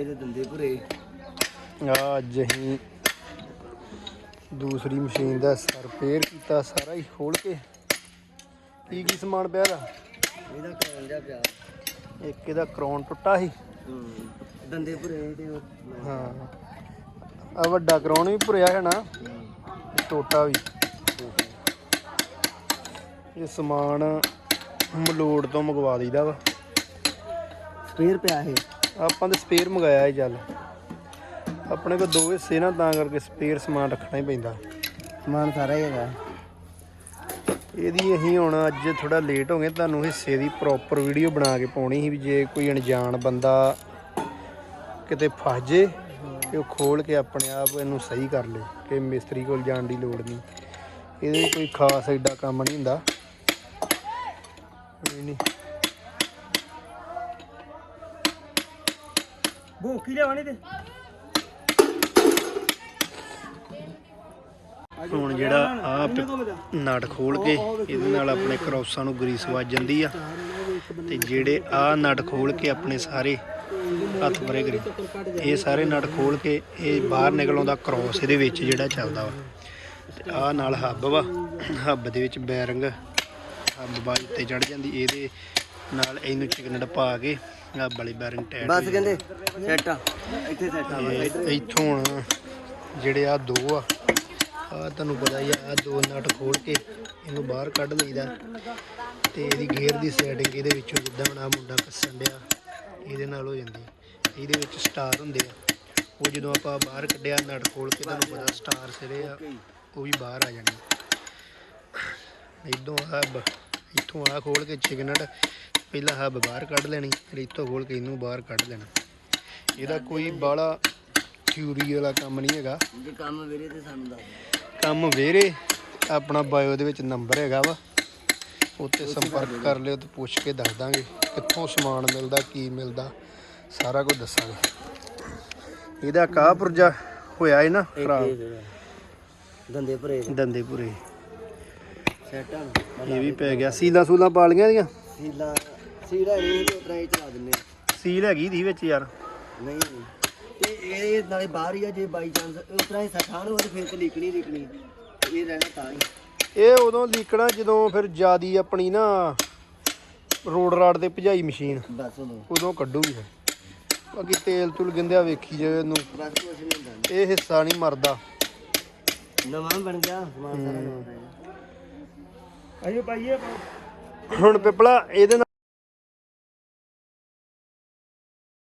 ਇਹਦੇ ਦੰਦੇ ਭੁਰੇ। ਆ ਅੱਜ ਅਸੀਂ ਦੂਸਰੀ ਮਸ਼ੀਨ ਦਾ ਰਿਪੇਅਰ ਕੀਤਾ ਸਾਰਾ ਹੀ ਖੋਲ ਕੇ। ਕੀ ਕੀ ਸਮਾਨ ਪਿਆ ਦਾ ਇਹਦਾ ਕੌਣ ਜਾ ਪਿਆ। ਇੱਕ ਇਹਦਾ ਕਰਾਉਣ ਟੁੱਟਾ ਸੀ। ਹੂੰ ਦੰਦੇ ਭੁਰੇ ਤੇ ਉਹ ਹਾਂ। ਆ ਵੱਡਾ ਕਰਾਉਣ ਵੀ ਭੁਰਿਆ ਹੈ ਨਾ ਟੋਟਾ ਵੀ। ਇਹ ਸਮਾਨ ਮਲੋੜ ਤੋਂ ਮੰਗਵਾ ਦਈਦਾ ਵਾ। ਸਪੇਅਰ ਪਿਆ ਇਹ। ਆਪਾਂ ਤਾਂ ਸਪੇਅਰ ਮੰਗਾਇਆ ਹੈ ਚੱਲ। ਆਪਣੇ ਕੋਲ ਦੋ ਹਿੱਸੇ ਨਾ ਤਾਂ ਕਰਕੇ ਸਪੇਅਰ ਸਮਾਨ ਰੱਖਣਾ ਹੀ ਪੈਂਦਾ। ਸਮਾਨ ਸਾਰਾ ਹੀ ਹੈਗਾ। ਇਹਦੀ ਅਸੀਂ ਹੁਣ ਅੱਜ ਥੋੜਾ ਲੇਟ ਹੋ ਗਏ ਤੁਹਾਨੂੰ ਹਿੱਸੇ ਦੀ ਪ੍ਰੋਪਰ ਵੀਡੀਓ ਬਣਾ ਕੇ ਪਾਉਣੀ ਸੀ ਵੀ ਜੇ ਕੋਈ ਅਣਜਾਣ ਬੰਦਾ ਕਿਤੇ ਫਸ ਜੇ ਤੇ ਉਹ ਖੋਲ ਕੇ ਆਪਣੇ ਆਪ ਇਹਨੂੰ ਸਹੀ ਕਰ ਲੇ ਕਿ ਮਿਸਤਰੀ ਕੋਲ ਜਾਣ ਦੀ ਲੋੜ ਨਹੀਂ। ਇਹਦੇ ਕੋਈ ਖਾਸ ਐਡਾ ਕੰਮ ਨਹੀਂ ਹੁੰਦਾ। ਨਹੀਂ। ਭੂਖੀ ਲਿਆਵਣੀ ਤੇ। ਹੁਣ ਜਿਹੜਾ ਆ ਨਟ ਖੋਲ ਕੇ ਇਹਦੇ ਨਾਲ ਆਪਣੇ ਕਰੋਸਾਂ ਨੂੰ ਗਰੀਸ ਵੱਜ ਜਾਂਦੀ ਆ। ਤੇ ਜਿਹੜੇ ਆ ਨਟ ਖੋਲ ਕੇ ਆਪਣੇ ਸਾਰੇ ਹੱਥ ਪਰੇ ਕਰੀ। ਇਹ ਸਾਰੇ ਨਟ ਖੋਲ ਕੇ ਇਹ ਬਾਹਰ ਨਿਕਲ ਆਉਂਦਾ ਕ੍ਰੋਸ ਇਹਦੇ ਵਿੱਚ ਜਿਹੜਾ ਚੱਲਦਾ ਵਾ। ਤੇ ਆ ਨਾਲ ਹੱਬ ਵਾ। ਹੱਬ ਦੇ ਵਿੱਚ ਬੈਰਿੰਗ ਹੱਬ ਬਾਜ ਤੇ ਚੜ ਜਾਂਦੀ। ਇਹਦੇ ਨਾਲ ਇਹਨੂੰ ਚਿਕਨਟ ਪਾ ਕੇ ਹੱਬ ਵਾਲੀ ਬੈਰਿੰਗ ਟੈਟ ਬਸ ਕਹਿੰਦੇ ਸੈੱਟ ਆ। ਇੱਥੇ ਸੈੱਟ ਆ ਬਸ। ਇੱਥੋਂ ਹੁਣ ਜਿਹੜੇ ਆ ਦੋ ਆ ਆ ਤੁਹਾਨੂੰ ਪਤਾ ਹੀ ਆ ਦੋ ਨਟ ਖੋਲ ਕੇ ਇਹਨੂੰ ਬਾਹਰ ਕੱਢ ਲਈਦਾ। ਤੇ ਇਹਦੀ ਗੇਅਰ ਦੀ ਸੈਟਿੰਗ ਇਹਦੇ ਵਿੱਚੋਂ ਜਿੱਦਾਂ ਹੁਣ ਆ ਮੁੰਡਾ ਕੱਸਣ ਡਿਆ ਇਹਦੇ ਨਾਲ ਹੋ ਜਾਂਦੀ ਇਹਦੇ ਵਿੱਚ ਸਟਾਰ ਹੁੰਦੇ ਆ। ਉਹ ਜਦੋਂ ਆਪਾਂ ਬਾਹਰ ਕੱਢਿਆ ਨਟ ਖੋਲ ਕੇ ਤੁਹਾਨੂੰ ਪਤਾ ਸਟਾਰ ਸਿਰੇ ਆ ਉਹ ਵੀ ਬਾਹਰ ਆ ਜਾਣੀ ਇਦੋਂ ਹੱਬ ਇੱਥੋਂ ਆ ਖੋਲ ਕੇ ਚਿਕਨਟ ਪਹਿਲਾਂ ਹੱਬ ਬਾਹਰ ਕੱਢ ਲੈਣੀ ਇੱਥੋਂ ਖੋਲ ਕੇ ਇਹਨੂੰ ਬਾਹਰ ਕੱਢ ਲੈਣਾ। ਇਹਦਾ ਕੋਈ ਬਾਹਲਾ ਥਿਊਰੀ ਵਾਲਾ ਕੰਮ ਨਹੀਂ ਹੈਗਾ। ਜੇ ਕੰਮ ਵੀਰੇ ਤੇ ਸਾਨੂੰ ਦੱਸ ਕੰਮ ਵੇਰੇ ਆਪਣਾ ਬਾਇਓ ਦੇ ਵਿੱਚ ਨੰਬਰ ਹੈਗਾ ਵਾ। ਉੱਤੇ ਸੰਪਰਕ ਕਰ ਲਿਓ ਤੇ ਪੁੱਛ ਕੇ ਦੱਸ ਦਾਂਗੇ ਕਿੱਥੋਂ ਸਮਾਨ ਮਿਲਦਾ ਕੀ ਮਿਲਦਾ ਸਾਰਾ ਕੁਝ ਦੱਸਾਂਗੇ। ਇਹਦਾ ਕਾਹ ਪੁਰਜਾ ਹੋਇਆ ਹੈ ਨਾ ਖਰਾਬ? ਦੰਦੇ ਭੁਰੇ ਦੰਦੇ ਪੂਰੇ ਸੈੱਟ। ਇਹ ਵੀ ਪੈ ਗਿਆ। ਸੀਲਾਂ ਸੂਲਾਂ ਪਾ ਲੀਆਂ ਦੀਆਂ ਸੀਲਾ ਸੀਲਾ ਨਹੀਂ ਤੇ ਉਤਰਾ ਹੀ ਚਲਾ ਦਿੰਨੇ ਸੀਲ ਹੈਗੀ ਦੀ ਵਿੱਚ ਯਾਰ। ਨਹੀਂ ਤੇ ਇਹ ਨਾਲੇ ਬਾਹਰ ਹੀ ਆ ਜੇ ਬਾਈ ਚਾਂਸ ਉਤਰਾ ਹੀ ਸਖਾਣ ਹੋਵੇ ਤੇ ਫਿਰ ਤੇ ਲੀਕਣੀ ਲੀਕਣੀ ਇਹ ਰਹਿਣਾ ਤਾਂ ਹੀ। ਇਹ ਉਦੋਂ ਲੀਕਣਾ ਜਦੋਂ ਫਿਰ ਜਿਆਦੀ ਆਪਣੀ ਨਾ ਰੋਡ ਰਾਡ ਤੇ ਭਜਾਈ ਮਸ਼ੀਨ। ਬਸ ਉਦੋਂ। ਕੱਢੂਗੀ ਫਿਰ। ਬਾਕੀ ਤੇਲ ਤੁਲ ਗਿੰਦਿਆ ਵੇਖੀ ਜੇ ਇਹਨੂੰ ਬਸ ਕੁਛ ਨਹੀਂ ਹੁੰਦਾ। ਇਹ ਹਿੱਸਾ ਨਹੀਂ ਮਰਦਾ। ਨਵਾਂ ਬਣ ਗਿਆ ਸਮਾਨ ਸਾਰਾ ਨਵਾਂ ਪੈ ਗਿਆ। ਹੁਣ ਪਿਪਲਾ ਇਹਦੇ ਨਾਲ